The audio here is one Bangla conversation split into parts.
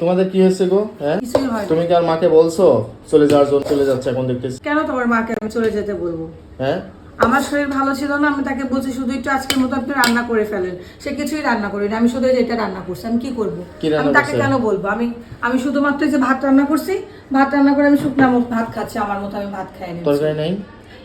তোমাদের কি হয়েছে গো? হ্যাঁ? কিছুই হয় তুমি কি আর মাকে বলছো? চলে যাওয়ার জন্য চলে যাচ্ছে এখন দেখতেছি। কেন তোমার মাকে আমি চলে যেতে বলব? হ্যাঁ? আমার শরীর ভালো ছিল না আমি তাকে বলছি শুধু একটু আজকের মতো আপনি রান্না করে ফেলেন। সে কিছুই রান্না করিনি আমি শুধু এটা রান্না করছি আমি কি করব? কি রান্না আমি তাকে করছে? কেন বলব? আমি আমি শুধুমাত্র এই যে ভাত রান্না করছি ভাত রান্না করে আমি শুকনা মতো ভাত খাচ্ছি আমার মতো আমি ভাত খাই তরকারি নাই?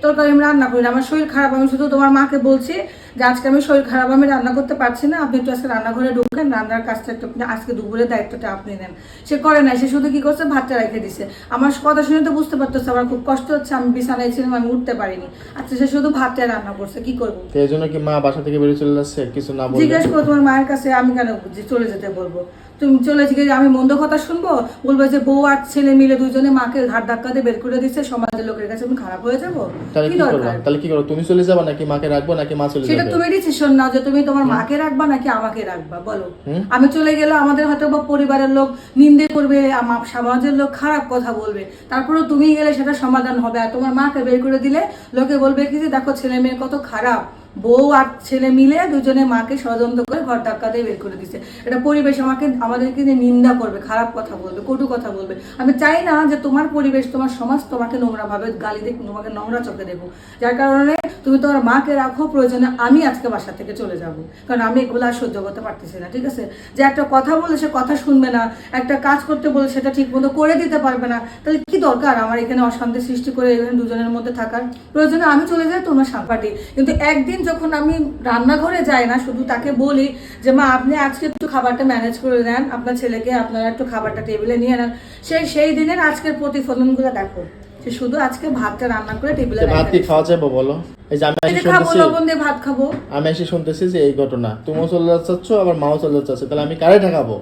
তরকারি আমি রান্না করি না আমার শরীর খারাপ আমি শুধু তোমার মাকে বলছি যে আজকে আমি শরীর খারাপ আমি রান্না করতে পারছি না। আপনি একটু আজকে রান্নাঘরে ঢুকেন রান্নার কাজটা একটু আজকে দুপুরের দায়িত্বটা আপনি নেন। সে করে নাই সে শুধু কি করছে? ভাতটা রেখে দিছে। আমার কথা শুনে তো বুঝতে পারতেছে আমার খুব কষ্ট হচ্ছে আমি বিছানায় ছিলাম আমি উঠতে পারিনি। আচ্ছা সে শুধু ভাতটা রান্না করছে কি করব? এই জন্য কি মা বাসা থেকে বেরিয়ে চলে যাচ্ছে? কিছু না জিজ্ঞেস করো তোমার মায়ের কাছে আমি কেন চলে যেতে বলব? তুমি চলে গিয়ে আমি মন্দ কথা শুনব? বলব যে বউ আর ছেলে মিলে দুজনে মাকে ঘাট ধাক্কা দিয়ে বের করে দিচ্ছে সমাজের লোকের কাছে আমি খারাপ হয়ে যাব? তাহলে কি করব? তাহলে কি করব? তুমি চলে যাবা নাকি মাকে রাখব নাকি মা চলে সেটা তুমি ডিসিশন নাও যে তুমি তোমার মাকে রাখবা নাকি আমাকে রাখবা বলো। আমি চলে গেলে আমাদের হয়তো বা পরিবারের লোক নিন্দে করবে আমার সমাজের লোক খারাপ কথা বলবে। তারপরেও তুমি গেলে সেটা সমাধান হবে। আর তোমার মাকে বের করে দিলে লোকে বলবে কি যে দেখো ছেলে মেয়ে কত খারাপ। বউ আর ছেলে মিলে দুজনে মাকে ষড়যন্ত্র করে ঘর ধাক্কা দিয়ে বের করে দিচ্ছে এটা পরিবেশ আমাকে, আমাদেরকে যে নিন্দা করবে, খারাপ কথা বলবে, কটু কথা বলবে। আমি চাই না যে তোমার পরিবেশ, তোমার সমাজ তোমাকে নোংরা ভাবে গালি দেখ তোমাকে নোংরা চোখে দেবো যার কারণে তুমি তোমার মাকে রাখো, প্রয়োজনে আমি আজকে বাসা থেকে চলে যাব। কারণ আমি এগুলো আর সহ্য করতে পারতেছি না, ঠিক আছে? যে একটা কথা বলে সে কথা শুনবে না, একটা কাজ করতে বলে সেটা ঠিক মতো করে দিতে পারবে না, তাহলে কি দরকার আমার এখানে অশান্তি সৃষ্টি করে এখানে দুজনের মধ্যে থাকার? প্রয়োজনে আমি চলে যাই, তোমার সাপাটি কিন্তু একদিন যখন আমি রান্নাঘরে যাই না, শুধু তাকে বলি যে, মা, আপনি আজকে একটু খাবারটা ম্যানেজ করে দেন আপনার ছেলেকে আপনারা একটু খাবারটা টেবিলে নিয়ে নেন। সেই সেই দিনের আজকের প্রতিফলনগুলো দেখো। সে শুধু আজকে ভাতটা রান্না করে টেবিলে ভাত কি খাওয়া যাবে বলো? এই যে আমি এসে শুনতেছি লবণ দিয়ে ভাত খাব। আমি এসে শুনতেছি যে এই ঘটনা। তুমিও চলে যাচ্ছ আবার মাও চলে যাচ্ছে। তাহলে আমি কারে ঠেকাবো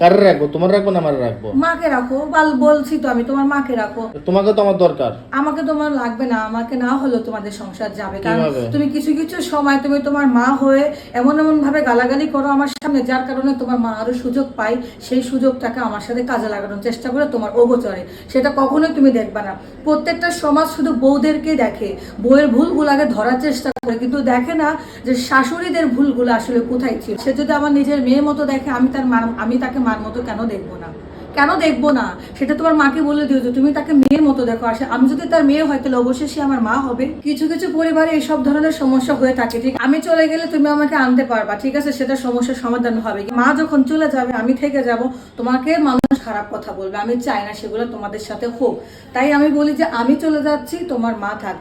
কারে রাখব? তোমার রাখব না আমার রাখব? মাকে রাখো। বাল বলছি তো আমি তোমার মাকে রাখো। তোমাকে তো আমার দরকার। আমাকে তোমার লাগবে না। আমাকে না হলেও তোমাদের সংসার যাবে। কারণ তুমি কিছু কিছু সময় তুমি তোমার মা হয়ে এমন এমন ভাবে গালাগালি করো আমার সামনে যার কারণে তোমার মা আরও সুযোগ পায়। সেই সুযোগটাকে আমার সাথে কাজে লাগানোর চেষ্টা করে তোমার অগোচরে। সেটা কখনোই তুমি দেখবে না। প্রত্যেকটা সমাজ শুধু বউদেরকে দেখে। বউয়ের ভুলগুলো আগে ধরার চেষ্টা কিন্তু দেখে না যে শাশুড়িদের ভুলগুলো আসলে কোথায় ছিল। সে যদি আমার নিজের মেয়ের মতো দেখে, আমি তার মার, আমি তাকে মার মতো কেন দেখব না? কেন দেখব না? সেটা তোমার মাকে বলে দিও যে তুমি তাকে মেয়ের মতো দেখো। আসে আমি যদি তার মেয়ে হয়, তাহলে অবশ্যই সে আমার মা হবে। কিছু কিছু পরিবারে এইসব ধরনের সমস্যা হয়ে থাকে, ঠিক? আমি চলে গেলে তুমি আমাকে আনতে পারবা, ঠিক আছে? সেটা সমস্যার সমাধান হবে। মা যখন চলে যাবে, আমি থেকে যাব, তোমাকে মানুষ খারাপ কথা বলবে। আমি চাই না সেগুলো তোমাদের সাথে হোক। তাই আমি বলি যে, আমি চলে যাচ্ছি, তোমার মা থাক।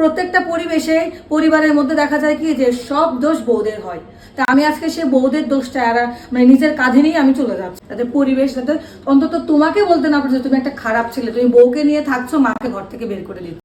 প্রত্যেকটা পরিবেশে পরিবারের মধ্যে দেখা যায় কি যে সব দোষ বৌদের হয়। তা আমি আজকে সে বৌদের দোষটা আর মানে নিজের কাঁধে নিয়ে আমি চলে যাচ্ছি। তাদের পরিবেশ যাতে অন্তত তোমাকে বলতে না পারছ তুমি একটা খারাপ ছেলে, তুমি বউকে নিয়ে থাকছো, মাকে ঘর থেকে বের করে দিচ্ছ।